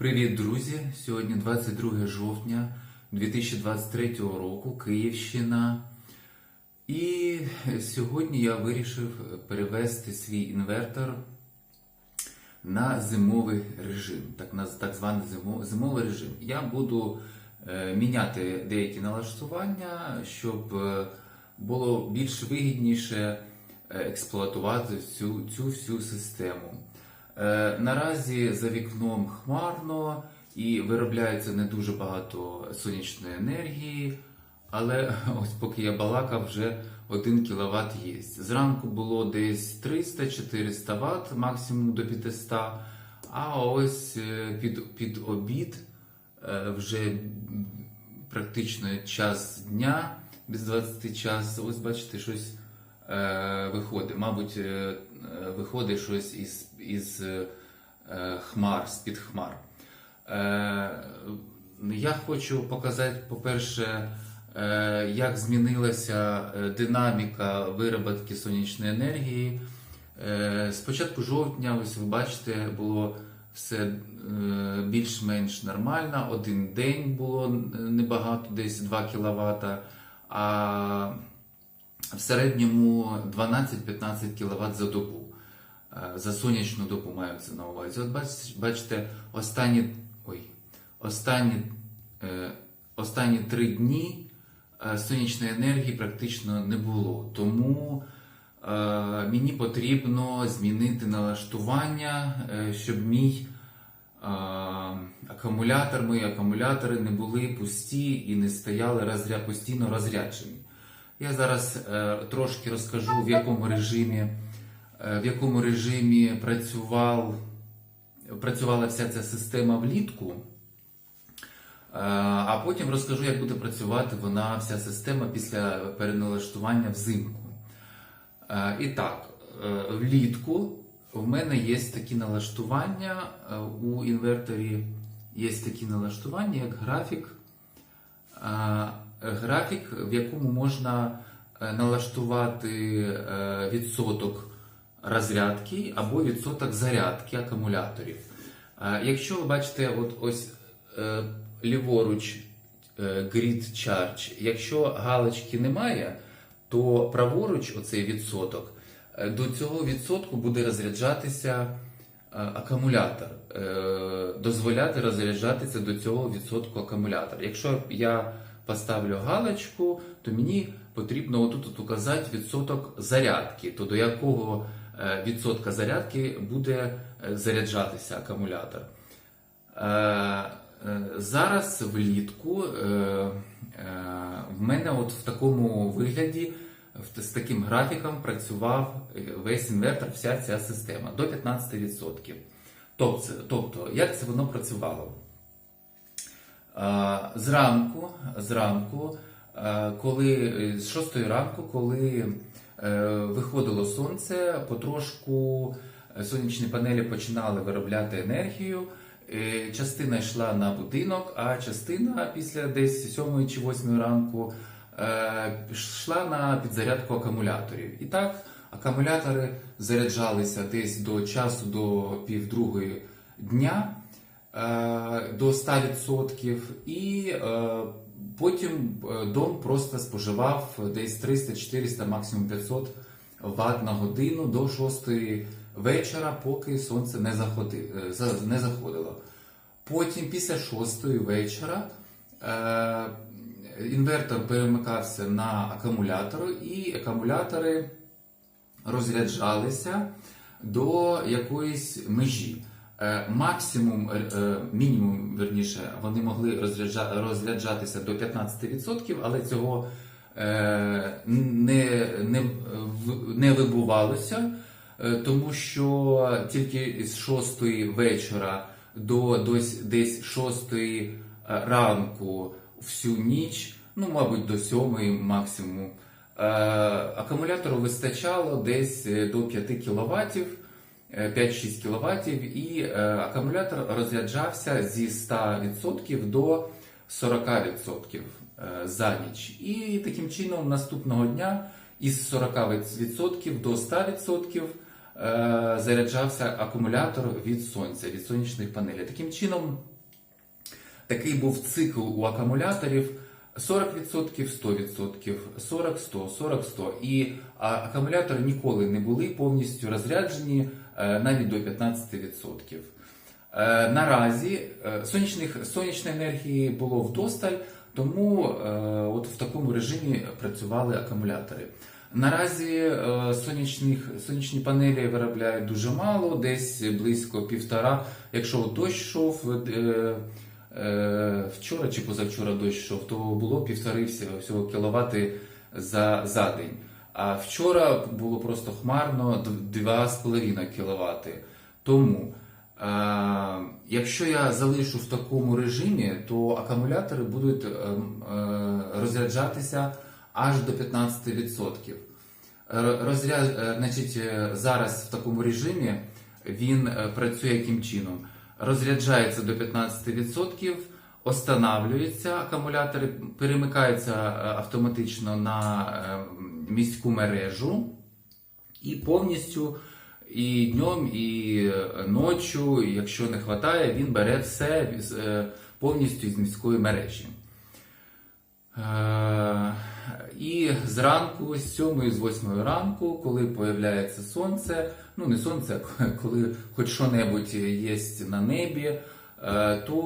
Привіт, друзі! Сьогодні 22 жовтня 2023 року, Київщина. І сьогодні я вирішив перевести свій інвертор на зимовий режим, так, на так званий зимо- зимовий режим. Я буду е, міняти деякі налаштування, щоб е, було більш вигідніше е, експлуатувати цю, цю всю систему. Е, Наразі за вікном хмарно і виробляється не дуже багато сонячної енергії, але ось поки я балакав, вже 1 кВт є. Зранку було десь 300-400 Вт, максимум до 500, а ось е, під, під обід е, вже практично час дня, без 20 час, ось бачите, щось виходить. Мабуть, е, е, виходить щось із, із е, е, хмар, з-під хмар. Е, я хочу показати, по-перше, е, як змінилася е, динаміка вироботки сонячної енергії. Е, З початку жовтня, ось ви бачите, було все е, більш-менш нормально. Один день було небагато, десь 2 кВт, а в середньому 12-15 кВт за добу. Е, За сонячну добу маю це на увазі. От бачите, останні, ой, останні, е, останні три дні е, сонячної енергії практично не було. Тому мені потрібно змінити налаштування, щоб мій акумулятор, мої акумулятори не були пусті і не стояли постійно розряджені. Я зараз е, трошки розкажу, в якому режимі, е, в якому режимі працював, працювала вся ця система влітку. Е, А потім розкажу, як буде працювати вона, вся система після переналаштування взимку. І так, влітку в мене є такі налаштування у інверторі. Є такі налаштування, як графік, графік, в якому можна е, налаштувати е, відсоток розрядки або відсоток зарядки акумуляторів. Е, Якщо ви бачите, от ось ліворуч Grid Charge, якщо галочки немає, то праворуч оцей відсоток, до цього відсотку буде розряджатися акумулятор, дозволяти розряджатися до цього відсотку акумулятор. Якщо я поставлю галочку, то мені потрібно отут от указати відсоток зарядки, то до якого е, відсотка зарядки буде е, заряджатися акумулятор. Е, Зараз влітку в мене от в такому вигляді, з таким графіком працював весь інвертор, вся ця система до 15%. Тобто, тобто як це воно працювало? Зранку, зранку, коли е, з 6 ранку, коли е, виходило сонце, потрошку е, сонячні панелі починали виробляти енергію. Частина йшла на будинок, а частина після десь 7 чи 8 ранку йшла на підзарядку акумуляторів. І так, акумулятори заряджалися десь до часу до півдругої дня до 100% і е, потім е, дом просто споживав десь 300-400, максимум 500 Вт на годину до 6 вечора, поки сонце не, заходи, е, за- не заходило. Потім, після 6 вечора, е, інвертор перемикався на акумулятори, і акумулятори розряджалися до якоїсь межі. Е, Максимум, е, е, мінімум, верніше, вони могли розряджатися до 15%, але цього не, не, не вибувалося, тому що тільки з 6 вечора до десь, десь 6 ранку всю ніч, ну, мабуть, до 7 максимум, акумулятору вистачало десь до 5 кВт. 5-6 кВт, і е, акумулятор розряджався зі 100% до 40% е, за ніч. І таким чином наступного дня із 40% до 100% заряджався акумулятор від сонця, від сонячних панелей. Таким чином, такий був цикл у акумуляторів 40%, 100%, 40, 100, 40, 100. І акумулятори ніколи не були повністю розряджені е, навіть до 15%. Е, Наразі е, сонячних, сонячної енергії було вдосталь, тому от в такому режимі працювали акумулятори. Наразі сонячних, сонячні панелі виробляють дуже мало, десь близько півтора. Якщо дощ йшов вчора чи позавчора дощ йшов, то було півтори всього, кіловати за, за день. А вчора було просто хмарно 2,5 кВт. Тому, е, якщо я залишу в такому режимі, то акумулятори будуть е, е, розряджатися аж до 15%. Розряд, е, значить, е, зараз в такому режимі він е, працює яким чином? Розряджається до 15%, останавлюється акумулятори, перемикаються е, автоматично на е, міську мережу і повністю і днем, і е, якщо не вистачає, він бере все повністю з міської мережі. Е, І зранку, з 7 з 8 ранку, коли появляється сонце, ну не сонце, коли хоч що-небудь є на небі, е, то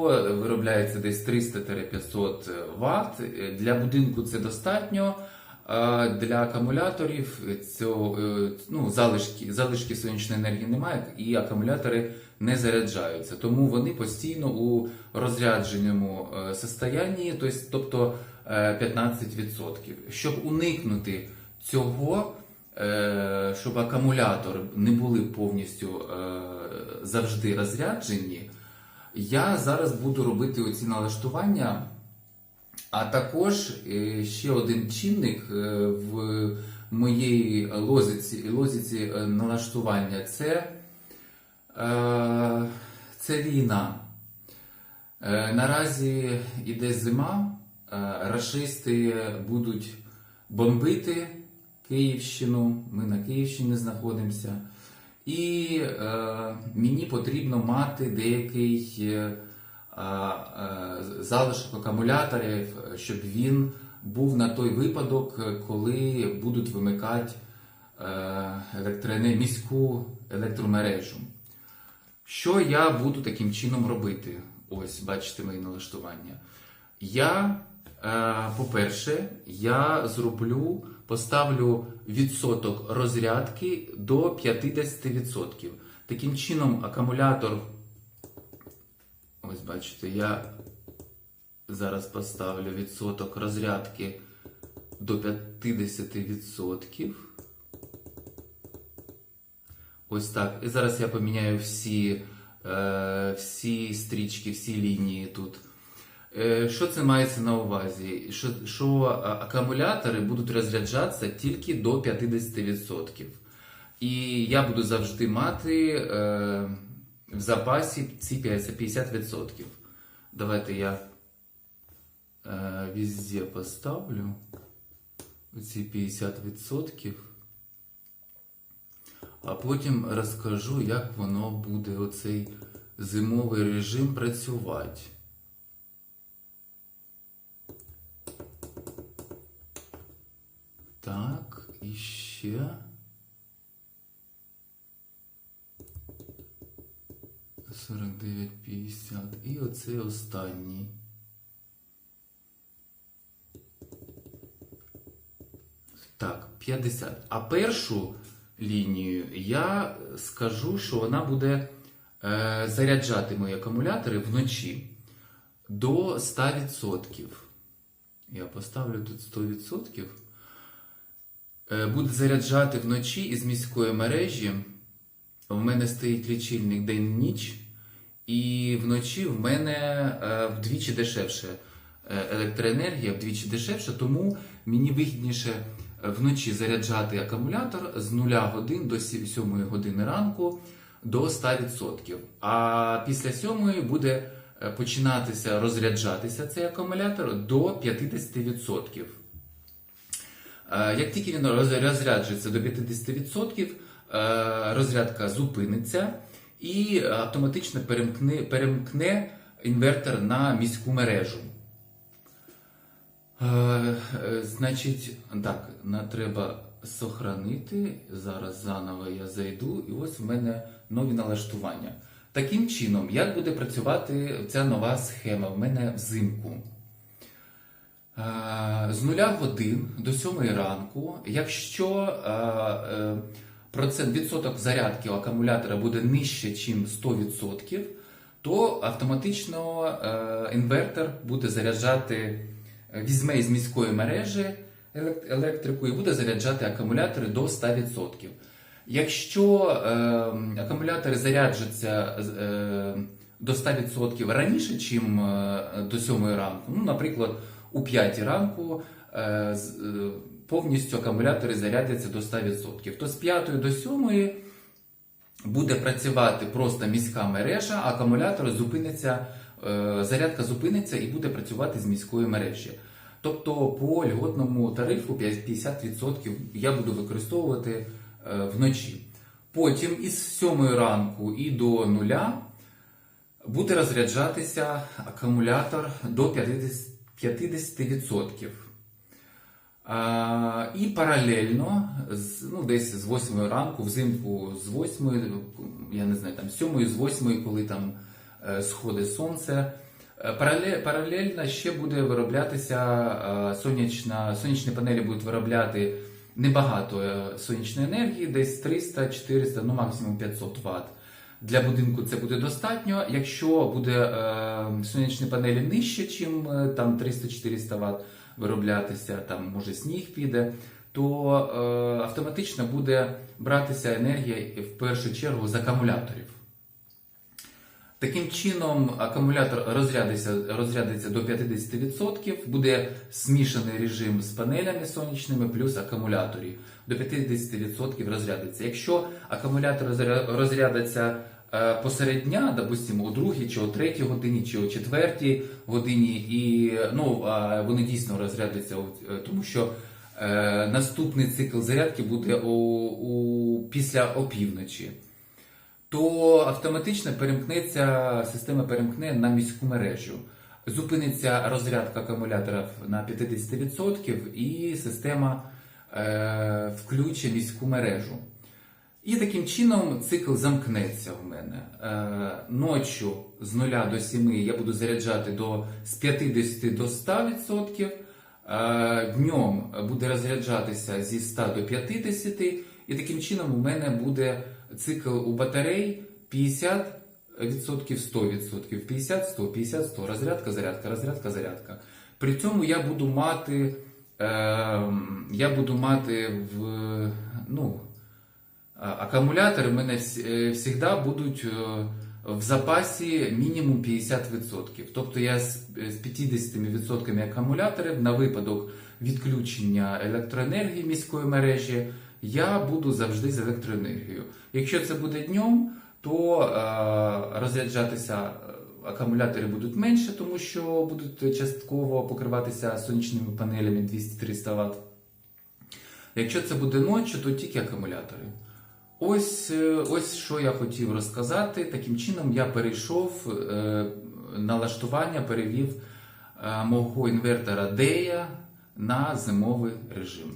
виробляється десь 300-500 Вт. Для будинку це достатньо. Для акумуляторів цього, е, ну, залишки, залишки сонячної енергії немає, і акумулятори не заряджаються. Тому вони постійно у розрядженому е, состоянні, тобто- тобто е, 15%. Щоб уникнути цього, щоб акумулятори не були повністю завжди розряджені, я зараз буду робити оці налаштування. А також е, ще один чинник е, в моїй лозиці, лозиці е, налаштування це, це війна. Наразі іде зима, рашисти будуть бомбити Київщину, ми на Київщині знаходимося. І мені потрібно мати деякий залишок акумуляторів, щоб він був на той випадок, коли будуть вимикати е, міську електромережу. Що я буду таким чином робити? Ось, бачите мої налаштування. Я, е, по-перше, я зроблю, поставлю відсоток розрядки до 50%. Таким чином, акумулятор Ось бачите, я зараз поставлю відсоток розрядки до 50%. Ось так. І зараз я поміняю всі, е, всі стрічки, всі лінії тут. Е, що це мається на увазі? Що, що акумулятори будуть розряджатися тільки до 50%. І я буду завжди мати. Е, в запасі ці 50%. Давайте я е, везде поставлю ці 50%, а потім розкажу, як воно буде оцей зимовий режим працювати. Так, і ще. 49,50. І оцей останній. Так, 50. А першу лінію я скажу, що вона буде е, заряджати мої акумулятори вночі до 100%. Я поставлю тут 100%. Е, буде заряджати вночі із міської мережі. В мене стоїть лічильник день-ніч, і вночі в мене е, вдвічі дешевше е, електроенергія, вдвічі дешевше, тому мені вигідніше е, вночі заряджати акумулятор з 0 годин до 7 години ранку до 100%. А після 7 буде починатися розряджатися цей акумулятор до 50%. Е, Як тільки він розряджується до 50%, е, розрядка зупиниться і автоматично перемкне, перемкне інвертор на міську мережу. Е, е, Значить, так, на, треба сохранити. Зараз заново я зайду, і ось в мене нові налаштування. Таким чином, як буде працювати ця нова схема в мене взимку? Е, З нуля годин до сьомої ранку, якщо е, е, процент відсоток зарядки акумулятора буде нижче, ніж 100%, то автоматично е, інвертор буде заряджати, е, візьме із міської мережі електрику і буде заряджати акумулятори до 100%. Якщо е, акумулятори заряджаться е, до 100% раніше, ніж до 7 ранку, ну, наприклад, у 5 ранку е, е, повністю акумулятори зарядяться до 100%, то з 5 до 7 буде працювати просто міська мережа, а акумулятор зупиниться, е, зарядка зупиниться і буде працювати з міської мережі. Тобто по льготному тарифу 50% я буду використовувати е, вночі. Потім із 7 ранку і до нуля буде розряджатися акумулятор до 50%. 50%. А, і паралельно, ну, десь з 8 ранку, взимку з 8, я не знаю, там з 7, з 8, коли там е, сходить сонце, е, паралельно ще буде вироблятися е, сонячна, сонячні панелі будуть виробляти небагато сонячної енергії, десь 300-400, ну максимум 500 Вт. Для будинку це буде достатньо. Якщо буде сонячні панелі нижче, ніж там 300-400 Вт вироблятися, там може сніг піде, то е, автоматично буде братися енергія в першу чергу з акумуляторів. Таким чином, акумулятор розрядиться, розрядиться до 50%, буде смішаний режим з панелями сонячними плюс акумуляторів. До 50% розрядиться. Якщо акумулятор розря- розрядиться посеред дня, допустимо, у другій чи о третій годині, чи о четвертій годині, і ну, вони дійсно розрядяться, е, тому що е, наступний цикл зарядки буде у, у, після опівночі то автоматично перемкнеться, система перемкне на міську мережу. Зупиниться розрядка акумуляторів на 50% і система е, включить міську мережу. І таким чином цикл замкнеться в мене. Е, ночі з 0 до 7 я буду заряджати до, з 50 до 100%. Е, днем буде розряджатися зі 100 до 50, і таким чином у мене буде цикл у батарей 50%, 100%, 50, 100, 50, 100, розрядка, зарядка, розрядка, зарядка. При цьому я буду мати, е, я буду мати в, ну, а- акумулятори в мене завжди будуть е, в запасі мінімум 50%. Тобто я з з 50% акумуляторів на випадок відключення електроенергії міської мережі я буду завжди з електроенергією. Якщо це буде днем, то е, розряджатися е, акумулятори будуть менше, тому що будуть частково покриватися сонячними панелями 200-300 Вт. Якщо це буде ночі, то тільки акумулятори. Ось, е, ось що я хотів розказати. Таким чином я перейшов е, налаштування, перевів е, мого інвертора DEA на зимовий режим.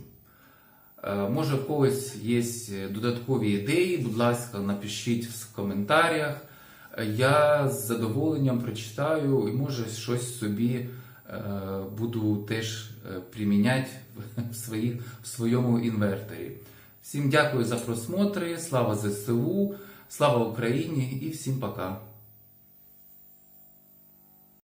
Може, в когось є додаткові ідеї, будь ласка, напишіть в коментарях. Я з задоволенням прочитаю і може щось собі буду теж приміняти в, своїх, в своєму інверторі. Всім дякую за просмотри, слава ЗСУ, слава Україні і всім пока.